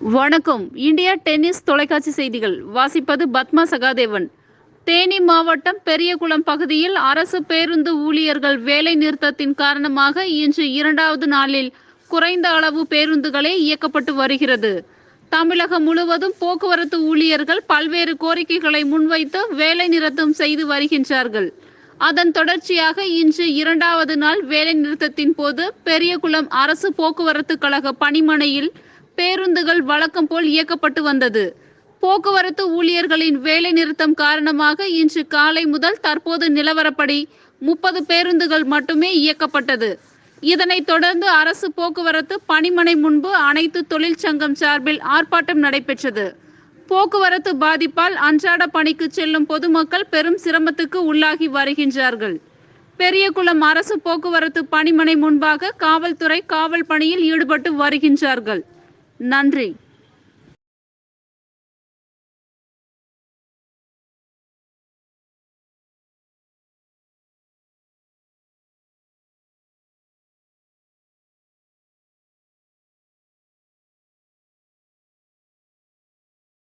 வணக்கம். India tennis தொலைக்காட்சி செய்திகள். வாசிப்பது பத்மா சகாதேவன். தேனி மாவட்டம் பெரியகுளம் பகுதியில் அரசு பேருந்து ஊழியர்கள் வேலை நிறுத்தத்தின் காரணமாக இன்று இரண்டாவது நாளில் குறைந்த அளவு பேருந்துகளே இயக்கப்பட்டு வருகிறது. தமிழகம் முழுவதும் போக்குவரத்து ஊழியர்கள் பல்வேறு கோரிக்கைகளை முன்வைத்து வேலை நிறுத்தம் செய்து வருகின்றார்கள். அதன் தொடர்ச்சியாக இன்று இரண்டாவது நாள் வேலை நிறுத்தத்தின் போது பெரியகுளம் அரசு போக்குவரத்து கழக பணிமனையில் பேருந்துகள் வழக்கம் போல் இயக்கப்பட்டு வந்தது. போக்குவரத்து ஊழியர்களின் வேலை நிறுத்தம் காரணமாக இன்று காலை முதல் தற்போது நிலவரப்படி முப்பது பேருந்துகள் மட்டுமே இயக்கப்பட்டது. இதனைத் தொடர்ந்து அரசு போக்குவரத்து பணிமனை முன்பு அனைத்து தொழிற்சங்கம் சார்பில் ஆர்ப்பாட்டம் நடைபெற்றது. போக்குவரத்து பாதிப்பால் அன்றாட பணிக்கு செல்லும் பொதுமக்கள் பெரும் சிரமத்துக்கு உள்ளாகி வருகின்றார்கள். பெரியகுளம் அரசு போக்குவரத்து பணிமனை முன்பாக காவல்துறை காவல் பணியில் ஈடுபட்டு வருகின்றார்கள். நன்றி.